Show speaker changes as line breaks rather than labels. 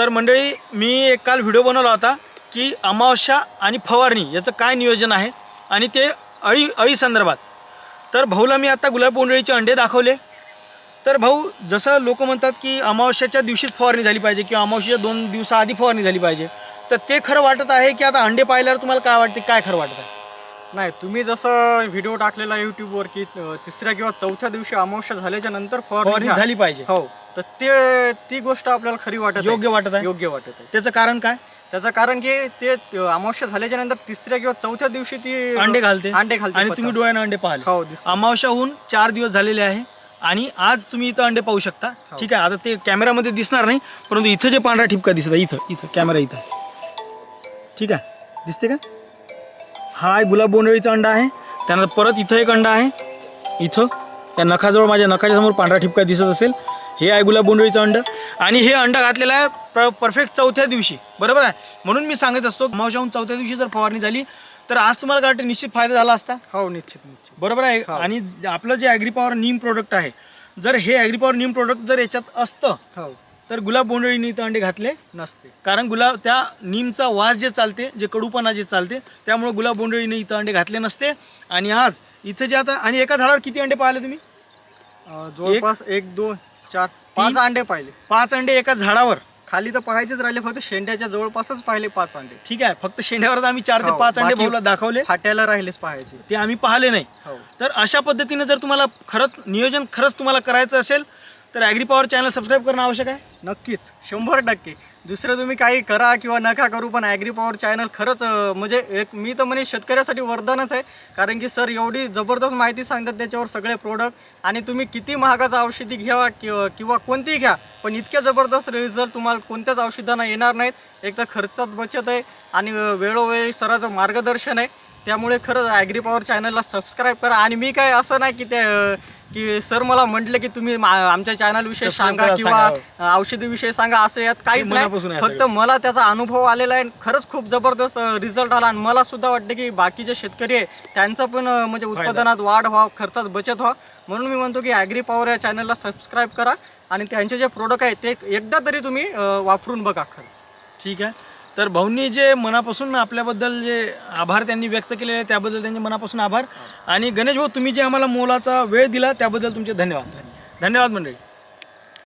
तर मंडळी मी एक काल व्हिडिओ बनवला होता की अमावस्या आणि फवारणी याचं काय नियोजन आहे आणि ते अळी अळी संदर्भात. तर भाऊला मी आता गुलाब बोंडळीचे अंडे दाखवले. तर भाऊ जसं लोक म्हणतात की अमावस्याच्या दिवशीच फवारणी झाली पाहिजे किंवा अमावस्याच्या दोन दिवसाआधी फवारणी झाली पाहिजे तर ते खरं वाटत आहे की आता अंडे पाहिल्यावर तुम्हाला काय वाटते काय खरं वाटत आहे?
नाही तुम्ही जसं व्हिडिओ टाकलेला युट्यूबवर की तिसऱ्या किंवा चौथ्या दिवशी अमावस्या झाल्याच्यानंतर
फवारणी. झाली पाहिजे.
हो. तर ते ती गोष्ट आपल्याला खरी वाटत.
योग्य वाटत आहे?
योग्य वाटत आहे.
त्याचं कारण काय?
त्याचं कारण की ते अमावस्या झाल्याच्यानंतर तिसऱ्या किंवा चौथ्या दिवशी ती
अंडे घालते.
अंडे घालते
आणि. तुम्ही डोळ्यानं अंडे पाहिले.
हो दिस
अमावस्या होऊन चार दिवस झालेले आहे आणि आज तुम्ही इथं अंडे पाहू शकता.
हो.
ठीक आहे आता ते कॅमेरामध्ये दिसणार नाही परंतु इथं जे पांढरा ठिपका दिसत आहे इथं इथं कॅमेरा इथं ठीक आहे दिसते का? हा गुलाब बोंडळीचा अंडा आहे त्यानंतर परत इथं एक अंडा आहे. इथं या नखाजवळ माझ्या नखाच्या समोर पांढरा ठिपका दिसत असेल. हे आहे गुलाब बोंडळीचं अंड. आणि हे अंड घातलेलं आहे प्र परफेक्ट चौथ्या दिवशी. बरोबर आहे? म्हणून मी सांगत असतो अमावस्याहून चौथ्या दिवशी जर फवारणी झाली तर आज तुम्हाला काय वाटतं निश्चित फायदा झाला असता?
हो निश्चित निश्चित.
बरोबर आहे?
हो.
आणि आपलं जे ॲग्रीपॉवर नीम प्रोडक्ट आहे जर हे ॲग्रीपॉवर नीम प्रोडक्ट जर याच्यात असतं
हो.
तर गुलाब बोंडळीने इथं अंडे घातले.
नसते.
कारण गुलाब त्या नीमचा वास जे चालते जे कडूपणा जे चालते त्यामुळे गुलाब बोंडळीने इथं अंडे घातले नसते. आणि आज इथं जे आता आणि एका झाडावर किती अंडे पाहिले तुम्ही?
जवळपास एक दोन चार पाच अंडे पाहिले.
पाच अंडे एका झाडावर.
खाली तर पाहायचेच राहिले फक्त शेंड्याच्या जवळपासच पाहिले पाच अंडे.
ठीक आहे फक्त शेंड्यावरच आम्ही चार ते
हो,
पाच अंडे
बाकी-
भाऊला दाखवले.
फाट्याला राहिलेच पाहायचे.
ते आम्ही पाहिले नाही.
हो.
तर अशा पद्धतीने जर तुम्हाला खरंच नियोजन खरंच तुम्हाला करायचं असेल तर ॲग्री पॉवर चॅनल सबस्क्राईब करणं आवश्यक आहे?
नक्कीच. शंभर टक्के. दुसरं तुम्ही काही करा किंवा नका करू पण ॲग्री पॉवर चॅनल खरंच अं, म्हणजे एक मी तर म्हणे शेतकऱ्यासाठी वरदानच आहे. कारण की सर एवढी जबरदस्त माहिती सांगतात त्याच्यावर सगळे प्रोडक्ट आणि तुम्ही किती महागाचं औषधी घ्यावा किंवा किंवा कोणतीही घ्या पण इतक्या जबरदस्त रिझल्ट तुम्हाला कोणत्याच औषधांना येणार नाहीत. एक तर खर्चात बचत आहे आणि अं, वेळोवेळी सराचं मार्गदर्शन आहे. त्यामुळे खरंच ॲग्री पॉवर चॅनलला सबस्क्राईब करा. आणि मी काय असं नाही की ते अं, की सर मला म्हटले की तुम्ही मा- आमच्या चॅनलविषयी
Subscribe
सांगा
करा,
किंवा
सांगा.
औषधीविषयी सांगा असं यात काहीच
ते मनापासून
नाही
आहे
फक्त मला त्याचा अनुभव आलेला आहे खरंच खूप जबरदस्त रिझल्ट आला. आणि मला सुद्धा वाटतं की बाकीचे शेतकरी आहे त्यांचं पण अं, म्हणजे उत्पादनात वाढ व्हावं खर्चात बचत व्हावं. म्हणून मी म्हणतो की ॲग्री पॉवर या चॅनलला सबस्क्राईब करा आणि त्यांचे जे प्रोडक्ट आहे ते एकदा तरी तुम्ही अं, वापरून बघा खरंच.
ठीक आहे. तर भाऊंनी जे मनापासून आपल्याबद्दल जे आभार त्यांनी व्यक्त केलेले आहे त्याबद्दल त्यांचे मनापासून आभार. आणि गणेश भाऊ तुम्ही जे आम्हाला मोलाचा वेळ दिला त्याबद्दल तुमचे धन्यवाद. धन्यवाद मंडळी.